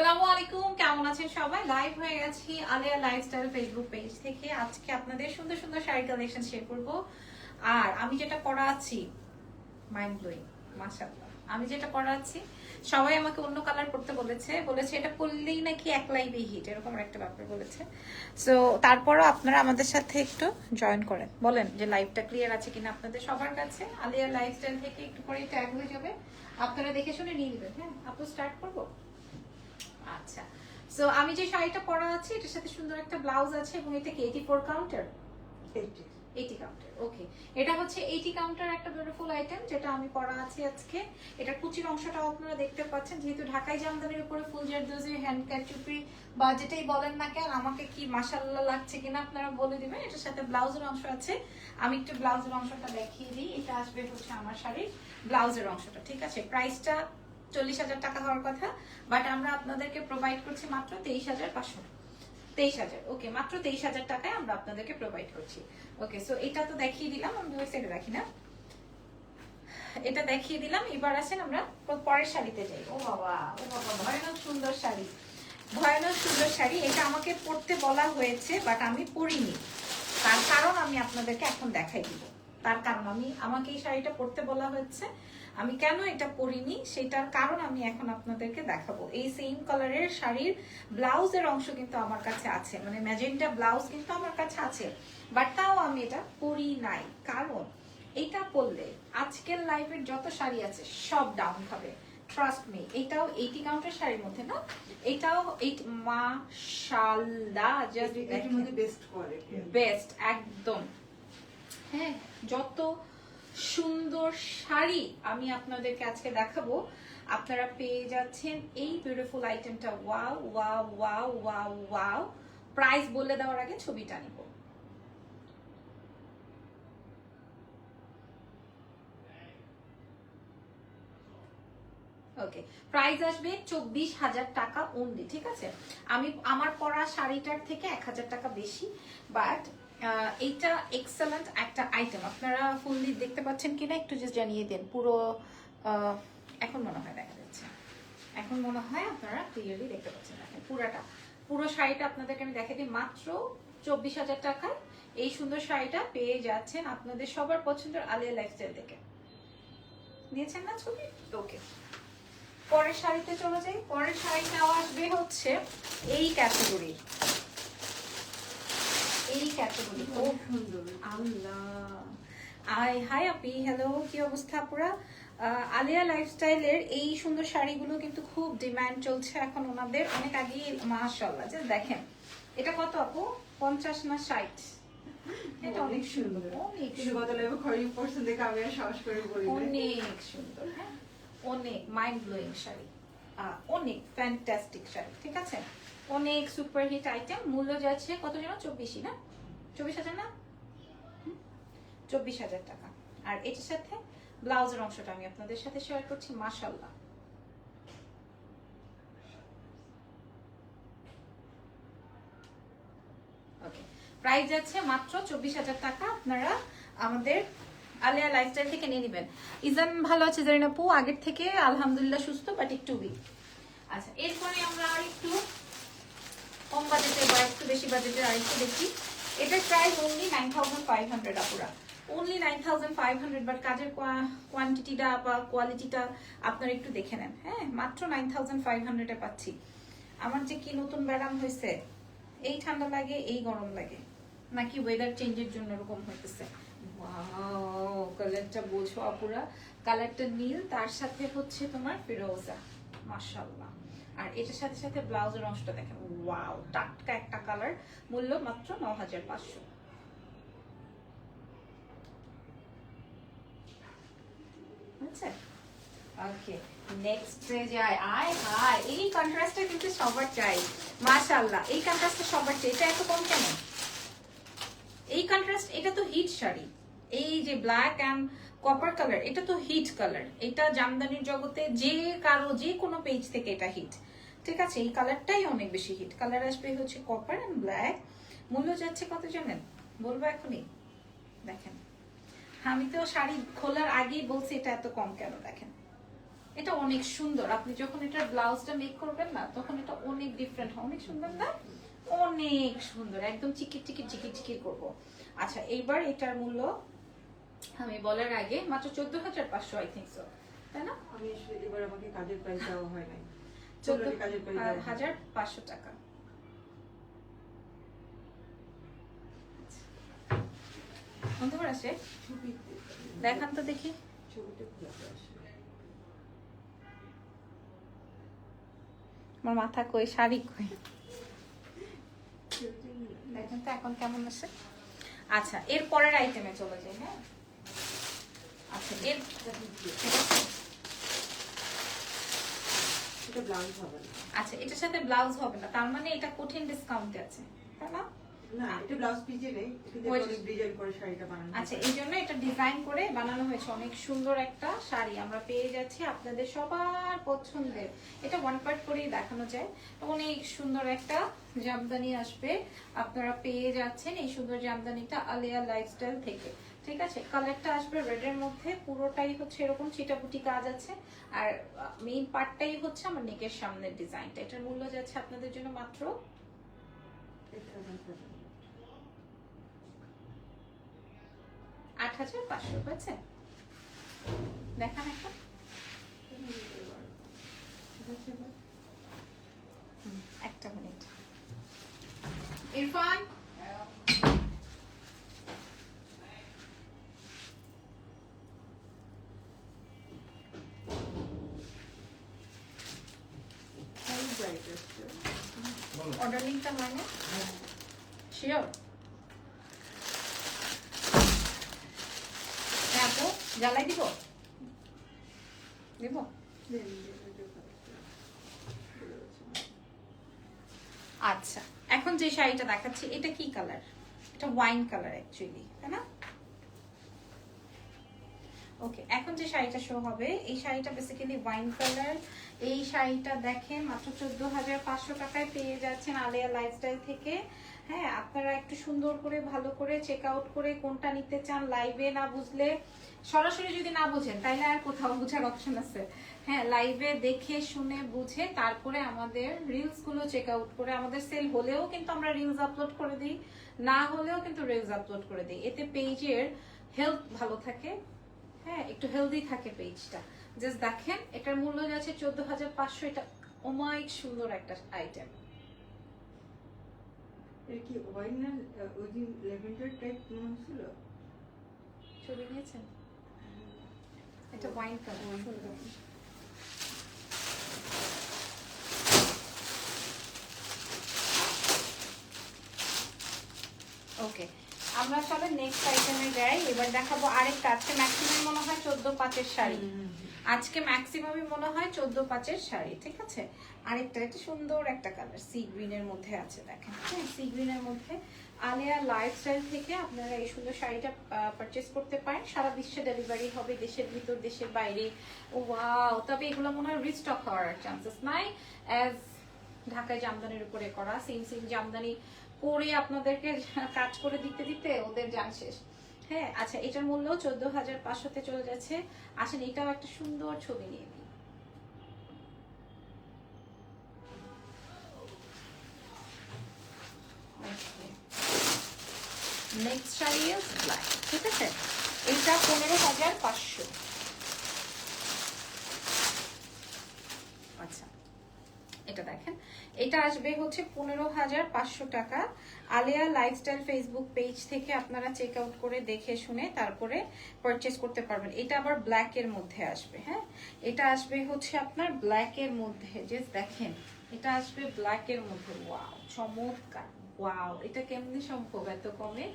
সালামু আলাইকুম, কেমন আছেন সবাই? লাইভ হয়ে গেছি আলিয়া লাইফস্টাইল ফেসবুক পেজ থেকে। আজকে আপনাদের সুন্দর সুন্দর শাড়ি কালেকশন শেয়ার করব। আর আমি যেটা পড়াচ্ছি মাইন্ড ব্লোয়িং মাশাআল্লাহ। আমি যেটা পড়াচ্ছি সবাই আমাকে অন্য কালার পড়তে বলেছে। বলেছে এটা পরলেই নাকি এক লাইভে হিট এরকম একটা ব্যাপার বলেছে। সো তারপরও আপনারা আমাদের সাথে একটু জয়েন করেন। বলেন যে লাইভটা ক্লিয়ার আছে কিনা আপনাদের সবার কাছে। আলিয়া লাইফস্টাইল থেকে একটু করে ট্যাগ হয়ে যাবে। আপনারা দেখে শুনে নিয়ে নেবেন। হ্যাঁ আপু স্টার্ট করব? আচ্ছা। সো আমি যে শাড়িটা পরা আছে এটার সাথে সুন্দর একটা ব্লাউজ আছে এবং এটা কি eighty four counter eighty counter okay এটা হচ্ছে এইটি কাউন্টার একটা বিউটিফুল আইটেম যেটা আমি পরা আছি আজকে। এটার কুচির অংশটাও আপনারা দেখতে পাচ্ছেন যেহেতু ঢাকাই জামদানির উপরে ফুল জারদোজি হ্যান্ড ক্যাচুপি বা যেটাই বলেন না কেন আমাকে কি মাসাল্লাহ লাগছে কিনা আপনারা বলে দিবেন। এটার সাথে ব্লাউজের অংশ আছে। আমি একটু ব্লাউজের অংশটা দেখিয়ে দিই এটা আসবে হচ্ছে আমার শাড়ির ব্লাউজের অংশটা ঠিক আছে? প্রাইসটা চল্লিশ হাজার টাকা হওয়ার কথা বাট আমরা আপনাদেরকে প্রোভাইড করছি মাত্র তেইশ হাজার পাঁচশো। তেইশ হাজার ওকে মাত্র তেইশ হাজার টাকায় আমরা আপনাদেরকে প্রোভাইড করছি। ওকে সো এটা তো দেখিয়ে দিলাম, আমি ওই সাইডে রাখি না। এটা দেখিয়ে দিলাম, এবার আসেন আমরা পরের শাড়িতে যাই। ও বাবা ও বাবা, ভয়ানক সুন্দর শাড়ি। ভয়ানক সুন্দর শাড়ি, এটা আমাকে পড়তে বলা হয়েছে বাট আমি পরিনি। তার কারণ আমি আপনাদেরকে এখন দেখাই দিব। তার কারণ আমি, আমাকে এই শাড়িটা পরতে বলা হয়েছে আমি কেন এটা পরিনি? সেটার কারণ আমি এখন আপনাদেরকে দেখাবো। এই সেম কালারের শাড়ির ব্লাউজের অংশ কিন্তু আমার কাছে আছে। মানে ম্যাজেন্টা ব্লাউজ কিন্তু আমার কাছে আছে। বাট তাও আমি এটা পরি নাই। কারণ এটা পরলে আজকের লাইফের যত শাড়ি আছে সব ডাউন হবে। ট্রাস্ট মি এটাও এইটি কাউন্টের শাড়ির মধ্যে না? এটাও এই মাশাল্লাহ জাস্ট বেস্ট কোয়ালিটি বেস্ট একদম। হ্যাঁ যত সুন্দর শাড়ি আমি আপনাদেরকে আজকে দেখাবো। আপনারা পেয়ে যাচ্ছেন এই বিউটিফুল আইটেমটা wow wow wow wow wow price বলে দেওয়ার আগে ছবিটা নিব। ওকে প্রাইস আসবে চব্বিশ হাজার টাকা অনলি ঠিক আছে? আমি, আমার পরা শাড়িটার থেকে এক হাজার টাকা বেশি বাট এইটা এক্সেলেন্ট একটা আইটেম আপনারা ফুললি দেখতে পাচ্ছেন কিনা একটু জাস্ট জানিয়ে দেন। পুরো এখন মনে হয় দেখা যাচ্ছে। এখন মনে হয় আপনারা ক্লিয়ারলি দেখতে পাচ্ছেন। দেখেন পুরাটা। পুরো শাড়িটা আপনাদেরকে আমি দেখে দিই। মাত্র চব্বিশ হাজার টাকায় এই সুন্দর শাড়িটা পেয়ে যাচ্ছেন আপনাদের সবার পছন্দের আলিয়া লাইফস্টাইল থেকে নিয়েছেন না ছবি? ওকে পরের শাড়িতে চলে যাই। পরের শাড়িটাও আসবে হচ্ছে এই ক্যাটাগরির এই ক্যাটাগরি খুব সুন্দর। আল্লাহ। আই হাই আপি হ্যালো কি অবস্থা পুরা? আলিয়া লাইফস্টাইলের এই সুন্দর শাড়িগুলো কিন্তু খুব ডিমান্ড চলছে এখন ওনাদের। অনেক আগেই মাশাল্লাহ যে দেখেন। এটা কত আপু? পঞ্চাশ না ষাট? এটা অনেক সুন্দর অনেক। অনেক সুন্দর হ্যাঁ? অনেক মাইন্ড ব্লোয়িং শাড়ি অনেক ফ্যান্টাস্টিক শাড়ি ঠিক আছে? অনেক সুপার হিট আইটেম মূল্য যাচ্ছে কত যেন? চব্বিশই, না? চব্বিশ হাজার না? চব্বিশ হাজার টাকা। আর এটার সাথে ব্লাউজের অংশটা আমি আপনাদের সাথে শেয়ার করছি মাশাল্লাহ ওকে প্রাইস যাচ্ছে মাত্র চব্বিশ হাজার টাকা। আপনারা আমাদের আলিয়া লাইফস্টাইল থেকে নিয়ে নেবেন। ইজান, ভালো আছে জানি আপু? আগের থেকে আলহামদুলিল্লাহ সুস্থ বাট একটু উইক আচ্ছা এরপরে আমরা আর একটু কম বাজেটের বা একটু বেশি বাজেটের আর একটু দেখি। এটার price only nine thousand five hundred আপুরা। Only nine thousand five hundred but কাজের কোয়ান্টিটিটা বা কোয়ালিটিটা আপনারা একটু দেখে নেন। হ্যাঁ মাত্র নাইন থাউজেন্ড ফাইভ হান্ড্রেডে পাচ্ছি। আমার যে কি নতুন ব্যারাম হয়েছে, এই ঠান্ডা লাগে, এই গরম লাগে, নাকি ওয়েদার চেঞ্জের জন্য এরকম হইতেছে? কালারটা বোঝো আপুরা। কালারটা নীল, তার সাথে হচ্ছে তোমার ফিরোজা। মাশাআল্লাহ। আর এটার সাথে সাথে ব্লাউজের অংশটা দেখেন, ওয়াও, টাটকা একটা কালার, মূল্য মাত্র ন হাজার পাঁচশো। আচ্ছা এই সবার চাই এটা এত কম কেন? এই এটা তো হিট শাড়ি, এই যে ব্ল্যাক অ্যান্ড কপার কালার এটা তো হিট কালার এটা জামদানির জগতে যে কারও, যে কোনো পেজ থেকে এটা হিট ঠিক আছে, এই কালারটাই অনেক বেশি হিট কালার আসবে হচ্ছে কপার অ্যান্ড ব্ল্যাক মূল্য যাচ্ছে কত জানেন? বলব এখনই। দেখেন। আমি তো শাড়ি খোলার আগেই বলছি এটা এত কম কেন? দেখেন। এটা অনেক সুন্দর। আপনি যখন এটা ব্লাউজটা মেক করবেন না, তখন এটা অনেক ডিফারেন্ট হয়। অনেক সুন্দর না? অনেক সুন্দর। একদম চিকিট চিকিট চিকিট চিকিট করব। আচ্ছা এইবার এটার মূল্য আমি বলার আগে মাত্র চোদ্দ হাজার পাঁচশো আই থিঙ্ক সো তাই না? আমি এবার আমাকে কাজের প্রাইস দেওয়া হয় নাই। চোদ্দ। হাজার পাঁচশো টাকা। অন্ধকার আছে? দেখান তো দেখি। আমার মাথা কই শাড়ি কই? দেখেন তো এখন কেমন আছে? আচ্ছা এর পরের আইটেমে চলে যাই হ্যাঁ? আচ্ছা এর এটা ব্লাউজ হবে না। আচ্ছা এটার সাথে ব্লাউজ হবে না তার মানে এটা কঠিন ডিসকাউন্টে আছে তাই না? না এটা ব্লাউজ পিজে নেই অনেক ডিজাইন করে শাড়িটা বানানো আচ্ছা এই জন্য এটা ডিজাইন করে বানানো হয়েছে অনেক সুন্দর একটা শাড়ি। আমরা পেয়ে যাচ্ছি আপনাদের সবার পছন্দের। এটা ওয়ান পার্ট করেই দেখানো যায়। অনেক সুন্দর একটা জামদানি আসবে আপনারা পেয়ে যাচ্ছেন এই সুন্দর জামদানিটা আলিয়া লাইফস্টাইল থেকে। ঠিক আছে? কালারটা আসবে রেডের মধ্যে। পুরোটাই হচ্ছে এরকম চিটাপুটি কাজ আছে। আর মেইন পার্টটাই হচ্ছে আমার নেকের সামনের ডিজাইনটা এটার মূল্য যাচ্ছে আপনাদের জন্য মাত্র। আট হাজার পাঁচশো হয়েছে দেখান একটা আছে একটা মিনিট ইরফান? হয় না শিওর হ্যাঁ আপু জ্বালাই দিব? দিব। আচ্ছা এখন যে শাড়িটা দেখাচ্ছি এটা কি কালার? এটা ওয়াইন কালার অ্যাকচুয়ালি তাই না? ওকে এখন যে শাড়িটা শো হবে এই শাড়িটা বেসিক্যালি ওয়াইন কালার এই শাড়িটা দেখেন, মাত্র চোদ্দ হাজার পাঁচশো টাকায় পেয়ে যাচ্ছেন আলিয়া লাইফস্টাইল থেকে। হ্যাঁ আপনারা একটু সুন্দর করে, ভালো করে চেক আউট করে কোনটা নিতে চান লাইভে না বুঝলে, সরাসরি যদি না বুঝেন, তাইলে আর কোথাও বুঝার অপশন আছে। হ্যাঁ লাইভে দেখে, শুনে, বুঝে, তারপরে আমাদের রিলসগুলো চেক আউট করে, আমাদের সেল হলেও কিন্তু আমরা রিলস আপলোড করে দিই, না হলেও কিন্তু রিলস আপলোড করে দিই। এতে পেজের হেলথ ভালো থাকে। হ্যাঁ একটু হেলদি থাকে পেজটা জাস্ট দেখেন এটার মূল্য যাচ্ছে চোদ্দ হাজার পাঁচশো এটা অমায়িক সুন্দর একটা আইটেম এটা কি ওয়াইন না আহ, ওই দিন ল্যাভেন্ডার টাইপ মনে হচ্ছিল ছবি নিয়েছেন? এটা ওয়াইন ওকে আমরা চলে নেক্সট আইটেমে যাই। এবার দেখাবো আরেকটা। আজকে ম্যাক্সিমাম মনে হয় চোদ্দ পাঁচের শাড়ি। আজকে ম্যাক্সিমামই মনে হয় চোদ্দ পাঁচের শাড়ি ঠিক আছে? আরেকটা এটা সুন্দর একটা কালার সি গ্রিনের মধ্যে আছে দেখেন। হ্যাঁ সি গ্রিনের মধ্যে আলিয়া লাইফস্টাইল থেকে আপনারা এই সুন্দর শাড়িটা পারচেস করতে পারেন। সারা বিশ্বে ডেলিভারি হবে দেশের ভিতর দেশের বাইরে। ও ওয়াও তবে এগুলো মনে হয় রিস্টক হওয়ার চান্সেস নাই। অ্যাজ ঢাকায় জামদানির উপরে করা সেম সেম জামদানি করে আপনাদেরকে কাজ করে দিতে দিতে ওদের যান শেষ। হ্যাঁ আচ্ছা এটার মূল্য চোদ্দ হাজার পাঁচশোতে চলে যাচ্ছে। আসেন, এটাও একটা সুন্দর ছবি নিয়ে নিই। নেক্সট শাড়ি ঠিক আছে? এটা পনেরো হাজার পাঁচশো আচ্ছা এটা দেখেন এটা আসবে হচ্ছে পনেরো হাজার পাঁচশো টাকা। আলিয়া লাইফস্টাইল ফেসবুক পেজ থেকে আপনারা চেক আউট করে দেখে শুনে তারপরে পারচেস করতে পারবেন। এটা আবার ব্ল্যাক এর মধ্যে আসবে হ্যাঁ? এটা আসবে হচ্ছে আপনার ব্ল্যাক এর মধ্যে। জাস্ট দেখেন, এটা আসবে ব্ল্যাক এর মধ্যে। ওয়াও চমৎকার। ওয়াও এটা কেমনি সম্ভব এত কমে?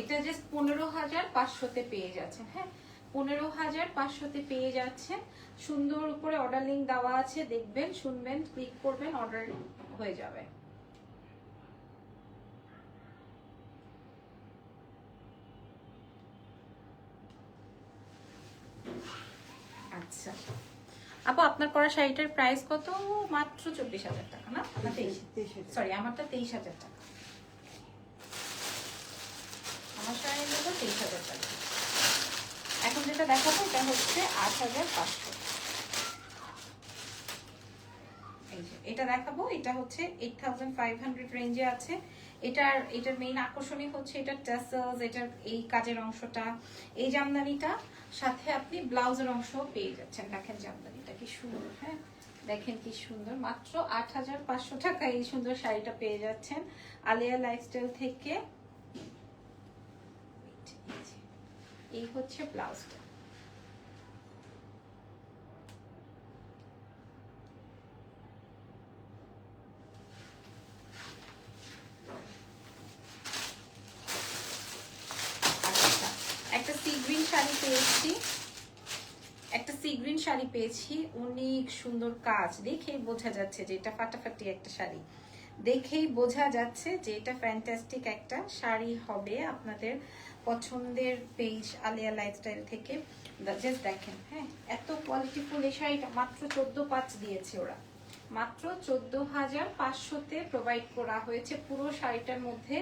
এটা জাস্ট পনেরো হাজার পাঁচশোতে পেয়ে যাচ্ছেন হ্যাঁ? পনেরো হাজার পাঁচশোতে পেয়ে যাচ্ছেন। সুন্দর উপরে অর্ডার লিঙ্ক দেওয়া আছে দেখবেন শুনবেন ক্লিক করবেন অর্ডার হয়ে যাবে। আচ্ছা। আপু আপনার করা শাড়িটার প্রাইস কত? মাত্র চব্বিশ হাজার টাকা না? তেইশ। সরি আমারটা তেইশ হাজার টাকা। আমার শাড়ি তেইশ হাজার টাকা। এখন যেটা দেখাবো এটা হচ্ছে আট হাজার পাঁচশো। এটা দেখাবো, এটা হচ্ছে এইট থাউজেন্ড ফাইভ হান্ড্রেড রেঞ্জে আছে। এটার এটার মেইন আকর্ষণীয় হচ্ছে এটার টাসেলস এটার এই কাজের অংশটা, এই জামদানিটা। সাথে আপনি ব্লাউজের অংশ পেয়ে যাচ্ছেন। দেখেন জামদানিটা কি সুন্দর হ্যাঁ? দেখেন কি সুন্দর। মাত্র আট হাজার পাঁচশো টাকা এই সুন্দর শাড়িটা পেয়ে যাচ্ছেন। আলিয়া লাইফস্টাইল থেকে এই হচ্ছে ব্লাউজটা। আচ্ছা একটা শাড়ি পেয়েছি। একটা শাড়ি পেয়েছি সুন্দর কাজ। বোঝা যাচ্ছে ফাটাফাটি একটা শাড়ি। দেখেই বোঝা যাচ্ছে যে এটা ফ্যান্টাস্টিক একটা শাড়ি হবে আপনাদের পছন্দের পেজ আলিয়া লাইফস্টাইল থেকে জাস্ট দেখেন হ্যাঁ এত কোয়ালিটিফুল এই শাড়িটা মাত্র চোদ্দ পাঁচ দিয়েছে ওরা। মাত্র চোদ্দ হাজার পাঁচশোতে প্রোভাইড করা হয়েছে, পুরো শাড়িটার মধ্যে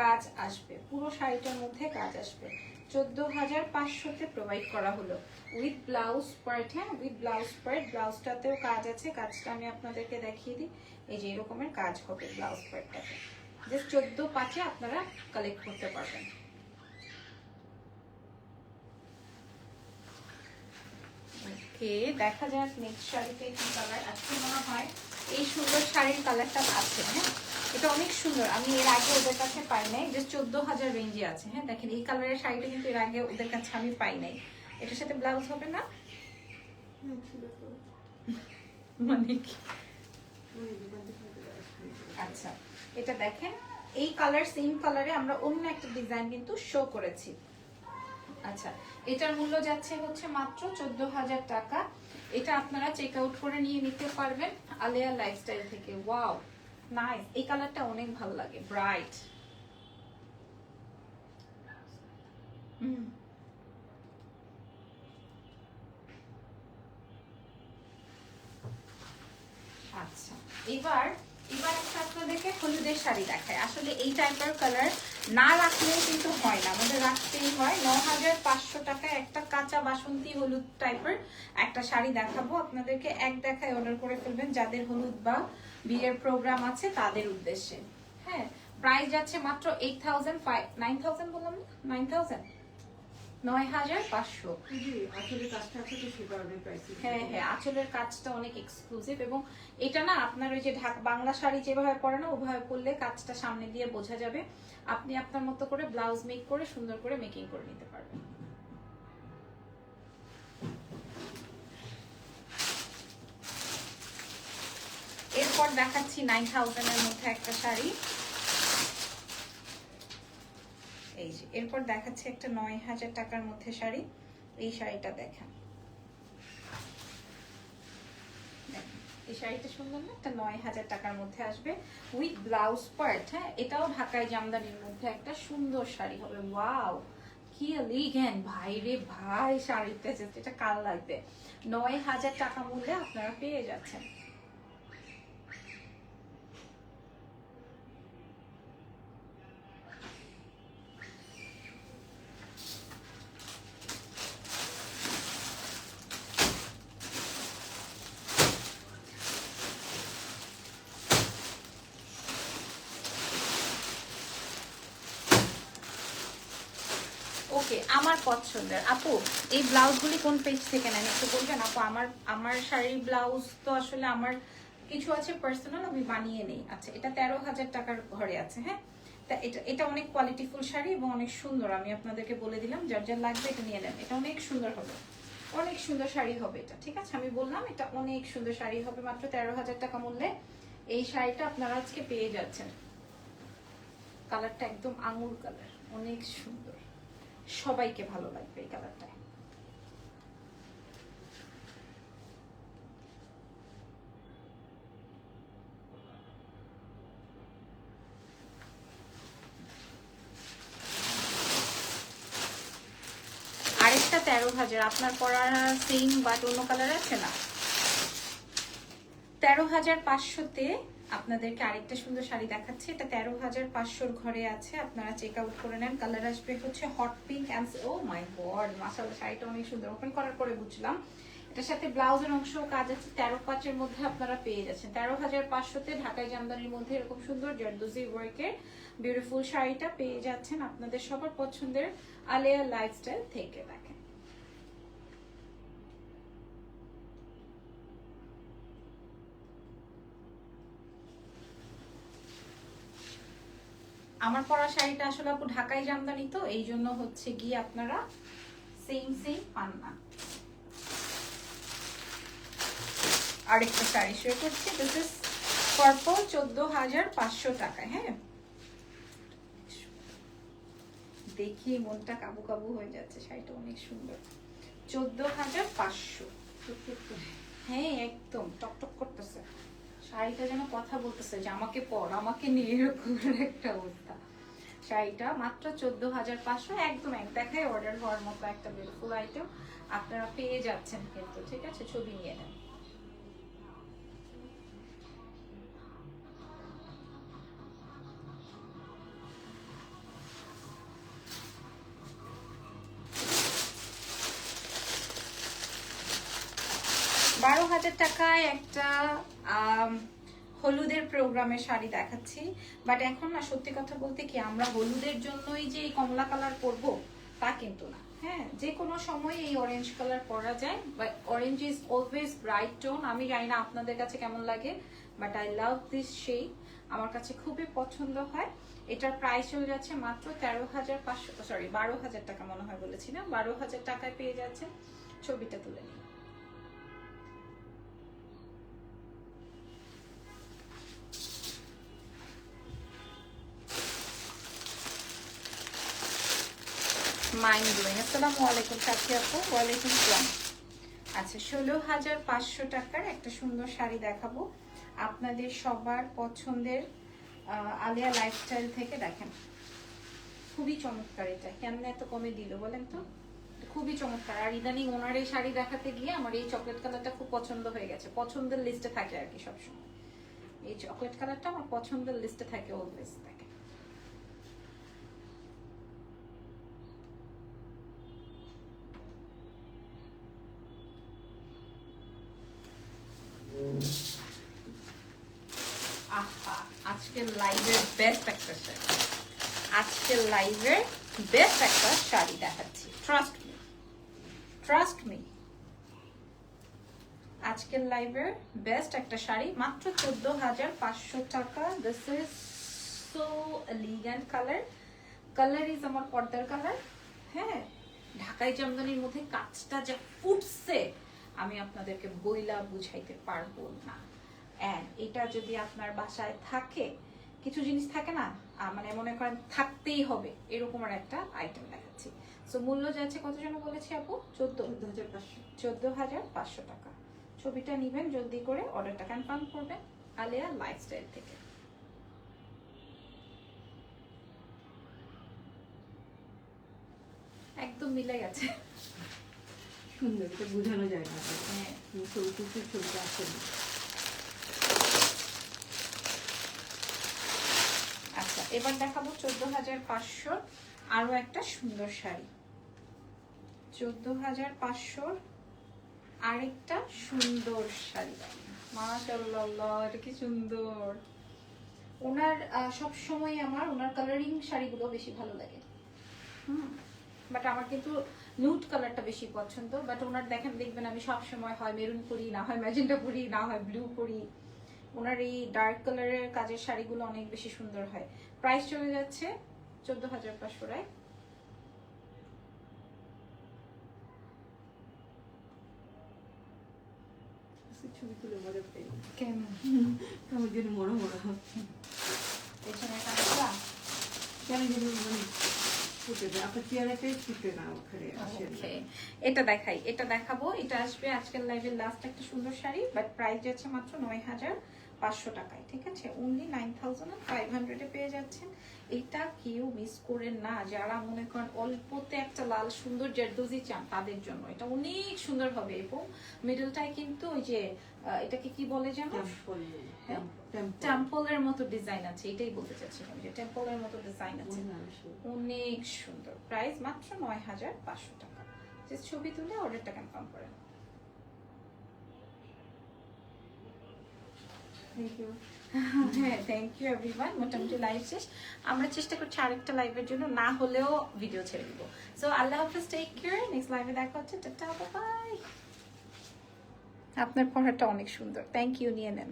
কাজ আসবে, পুরো শাড়িটার মধ্যে কাজ আসবে। চোদ্দ হাজার পাঁচশোতে প্রোভাইড করা হলো। উইথ ব্লাউজ পার্ট হ্যাঁ উইথ ব্লাউজ পার্ট ব্লাউজটাতেও কাজ আছে, কাজটা আমি আপনাদেরকে দেখিয়ে দিই। এই যে এরকমের কাজ হবে ব্লাউজ পার্টটাতে জাস্ট চোদ্দ পাঁচে আপনারা কালেক্ট করতে পারবেন। ওকে দেখা যাক নেক্সট শাড়িতে কি কালার আজকে মনে হয়। এই সুন্দর শাড়ির কালারটা আছে হ্যাঁ? এটা অনেক সুন্দর। আমি এর আগে ওদের কাছে পাই নাই। যে চোদ্দ হাজার রেঞ্জে আছে হ্যাঁ? দেখেন, এই কালারের শাড়িটা কিন্তু এর আগে ওদের কাছে আমি পাই নাই। এটার সাথে ব্লাউজ হবে না? মানে। আচ্ছা এটা দেখেন। এই কালার সেম কালারে আমরা অন্য একটা ডিজাইন কিন্তু শো করেছি। আচ্ছা এটার মূল্য যাচ্ছে হচ্ছে মাত্র চোদ্দ হাজার টাকা। এটা আপনারা চেক আউট করে নিয়ে নিতে পারবেন আলিয়া লাইফস্টাইল থেকে। ওয়াও নাইস এই কালারটা অনেক ভালো লাগে ব্রাইট আচ্ছা এবার এবার একটা আপনাদেরকে হলুদের শাড়ি দেখায় আসলে এই টাইপের কালার না রাখলেও কিন্তু হয় না। আমাদের রাখতেই হয়। ন হাজার পাঁচশো টাকায় একটা কাঁচা বাসন্তী হলুদ টাইপের একটা শাড়ি দেখাবো। আপনাদেরকে এক দেখায় অর্ডার করে ফেলবেন যাদের হলুদ বা বিয়ের প্রোগ্রাম আছে তাদের উদ্দেশ্যে। হ্যাঁ প্রাইস যাচ্ছে মাত্র eight thousand five nine thousand বললাম না? নাইন থাউজেন্ড নয় হাজার পাঁচশো। হ্যাঁ হ্যাঁ আঁচলের কাজটা অনেক এক্সক্লুসিভ এবং এটা না আপনার ওই যে ঢাক বাংলা শাড়ি যেভাবে পরে না ওভাবে পরলে কাজটা সামনে দিয়ে বোঝা যাবে। আপনি আপনার মতো করে ব্লাউজ মেক করে সুন্দর করে মেকিং করে নিতে পারবেন। এরপর দেখাচ্ছি নাইন থাউজেন্ডের মধ্যে একটা শাড়ি। এই যে, এরপর দেখাচ্ছি একটা নয় হাজার টাকার মধ্যে শাড়ি। এই শাড়িটা দেখেন। এই শাড়িটা সুন্দর না? একটা নয় হাজার টাকার মধ্যে আসবে। উইথ ব্লাউজ পার্ট হ্যাঁ? এটাও ঢাকায় জামদানির মধ্যে একটা সুন্দর শাড়ি হবে। ওয়াও! কি লিগেন ভাই রে ভাই, শাড়িটা just এটা কাল লাগবে? নয় হাজার টাকা মূল্যে আপনারা পেয়ে যাচ্ছেন ওকে আমার পছন্দের। আপু, এই ব্লাউজগুলি কোন পেজ থেকে নেন? একটু বলবেন আপু, আমার আমার শাড়ির ব্লাউজ তো আসলে আমার কিছু আছে পার্সোনাল আমি বানিয়ে নেই। আচ্ছা এটা তেরো হাজার টাকার ঘরে আছে হ্যাঁ? তা এটা এটা অনেক কোয়ালিটিফুল শাড়ি এবং অনেক সুন্দর। আমি আপনাদেরকে বলে দিলাম, যার যার লাগবে এটা নিয়ে নেন এটা অনেক সুন্দর হবে। অনেক সুন্দর শাড়ি হবে এটা, ঠিক আছে? আমি বললাম, এটা অনেক সুন্দর শাড়ি হবে, মাত্র তেরো হাজার টাকা মূল্যে। এই শাড়িটা আপনারা আজকে পেয়ে যাচ্ছেন। কালারটা একদম আঙুর কালার, অনেক সুন্দর। সবাইকে ভালো লাগবে এই কালারটা আরেকটা তেরো হাজার, আপনার পরার সেম বাট অন্য কালার আছে না? তেরো হাজার পাঁচশোতে আপনাদেরকে আরেকটা সুন্দর শাড়ি দেখাচ্ছি। এটা তেরো হাজার পাঁচশোর ঘরে আছে। আপনারা চেক আউট করে নেন। কালার আসবে হচ্ছে hot pink and oh my god মাসাল শাড়িটা অনেক সুন্দর। ওপেন করার পরে বুঝলাম। এটার সাথে ব্লাউজের অংশ কাজ আছে। তেরো পাঁচের মধ্যে আপনারা পেয়ে যাচ্ছেন। তেরো হাজার পাঁচশোতে ঢাকায় জামদানির মধ্যে এরকম সুন্দর জারদোজি ওয়ার্কের বিউটিফুল শাড়িটা পেয়ে যাচ্ছেন আপনাদের সবার পছন্দের আলেয়া লাইফস্টাইল থেকে। দেখেন আমার পরা শাড়িটা আসলে আপু ঢাকায় জামদানি তো, এই জন্য হচ্ছে গিয়ে আপনারা সেম সেম পান না। আরেকটা শাড়ি শেয়ার করছি দিস ইজ পার্পল চোদ্দ পাঁচশো টাকায় হ্যাঁ? দেখি মনটা কাবু কাবু হয়ে যাচ্ছে, শাড়িটা অনেক সুন্দর। চোদ্দ হাজার পাঁচশো। হ্যাঁ একদম টকটক করতেছে। শাড়িটা যেন কথা বলতেছে যে আমাকে পর, আমাকে নিয়ে এরকম একটা অবস্থা। শাড়িটা মাত্র চোদ্দ হাজার পাঁচশো, একদম এক দেখায় অর্ডার হওয়ার মতো একটা বিউটিফুল আইটেম আপনারা পেয়ে যাচ্ছেন কিন্তু, ঠিক আছে? ছবি নিয়ে নেন। বারো হাজার টাকায় একটা হলুদের প্রোগ্রামে শাড়ি দেখাচ্ছি। বাট এখন না, সত্যি কথা বলতে কি, আমরা হলুদের জন্যই যে এই কমলা কালার পরবো, তা কিন্তু না। হ্যাঁ যে কোনো সময় এই অরেঞ্জ কালার পরা যায় but orange is always bright tone আমি জানি না আপনাদের কাছে কেমন লাগে বাট আই লাভ দিস সেই আমার কাছে খুবই পছন্দ হয়। এটার প্রাইস চলে যাচ্ছে মাত্র তেরো হাজার পাঁচশো সরি বারো হাজার টাকা মনে হয় বলেছি না, বারো হাজার টাকায় পেয়ে যাচ্ছে ছবিটা তুলে নিন। Mind blowing. আসসালামু আলাইকুম সাথী আপু, ওয়ালাইকুম আসসালাম। আচ্ছা ষোলো হাজার পাঁচশো টাকার একটা সুন্দর শাড়ি দেখাবো। আপনাদের সবার পছন্দের আলিয়া লাইফস্টাইল থেকে দেখেন। খুবই চমৎকার এটা। কেমন এত কমে দিল বলেন তো? খুবই চমৎকার। আর ইদানিং ওনার এই শাড়ি দেখাতে গিয়ে আমার এই চকলেট কালারটা খুব পছন্দ হয়ে গেছে। পছন্দের লিস্টে থাকে আর কি সবসময়। এই চকলেট কালারটা আমার পছন্দের লিস্টে থাকে অলওয়েজ থাকে আজকের লাইভের বেস্ট একটা শাড়ি। মাত্র চোদ্দ হাজার পাঁচশো টাকা। This is so elegant colour colour is আমার পর্দার কালার হ্যাঁ ঢাকাই জামদানির মধ্যে কাজটা যা ফুটছে। আমি আপনাদেরকে বইলা বুঝাইতে পারব না। অ্যান্ড এটা যদি আপনার বাসায় থাকে কিছু জিনিস থাকে না মানে মনে করেন থাকতেই হবে এরকম আর একটা আইটেম দেখাচ্ছি। সো মূল্য যাচ্ছে কত যেন বলেছি আপু? চোদ্দ। চোদ্দ হাজার পাঁচশো। চোদ্দ হাজার পাঁচশো টাকা। ছবিটা নিবেন জলদি করে অর্ডারটা কনফার্ম করবেন আলিয়া লাইফস্টাইল থেকে। একদম মিলে গেছে। সুন্দর এটা বোঝানো যায় না। হ্যাঁ। ছবি তুলতে ছবিটা আসে না। আচ্ছা এবার দেখাবো চোদ্দ হাজার পাঁচশো আরও একটা সুন্দর শাড়ি। চোদ্দ হাজার পাঁচশোর আরেকটা সুন্দর শাড়ি। মাশাল্লাহ এটা কি সুন্দর। ওনার সব সময় আমার ওনার কালারিং শাড়িগুলো বেশি ভালো লাগে। হুম বাট আমার কিন্তু নুট কালারটা বেশি পছন্দ বাট ওনার দেখেন দেখবেন আমি সব সময় হয় মেরুন পরি না হয় ম্যাজেন্টা পরি না হয় ব্লু পরি। ওনার এই ডার্ক কালারের কাজের শাড়িগুলো অনেক বেশি সুন্দর হয়। প্রাইস চলে যাচ্ছে চোদ্দ হাজার পাঁচশো রায় ছবি তুলে মজা পাই। কেন? আমার জন্য মনে মনে হচ্ছে। পেছনে কেন যেন এটা দেখাই, এটা দেখাবো, এটা আসবে আজকের লাইভের লাস্ট একটা সুন্দর শাড়ি বাট প্রাইস যাচ্ছে মাত্র নয় হাজার পাঁচশো টাকায়, ঠিক আছে? অনলি নাইন থাউজেন্ড ফাইভ হান্ড্রেডে পেয়ে যাচ্ছেন। এটা কেউ মিস করেন না। যারা মনে করেন অল্পতে একটা লাল সুন্দর জেরদোজি চান তাদের জন্য। এটা অনেক সুন্দর হবে। এবং মিডলটায় কিন্তু ওই যে এটাকে কি বলে যেন? টেম্পলের হ্যাঁ? মতো ডিজাইন আছে। এটাই বলতে চাচ্ছিলাম যে টেম্পলের মতো ডিজাইন আছে। অনেক সুন্দর। প্রাইস মাত্র নয় হাজার পাঁচশো টাকা। যে ছবি তুলে অর্ডারটা কনফার্ম করেন থ্যাংক ইউ হ্যাঁ থ্যাংক ইউ এভরিওয়ান মোটামুটি লাইভ শেষ। আমরা চেষ্টা করছি আরেকটা লাইভের জন্য, না হলেও ভিডিও ছেড়ে দিব। সো আল্লাহ হাফিজ টেক কেয়ার নেক্সট লাইভে দেখা হচ্ছে, টাটা বাই আপনার পড়াটা অনেক সুন্দর। থ্যাংক ইউ নিয়ে নেন।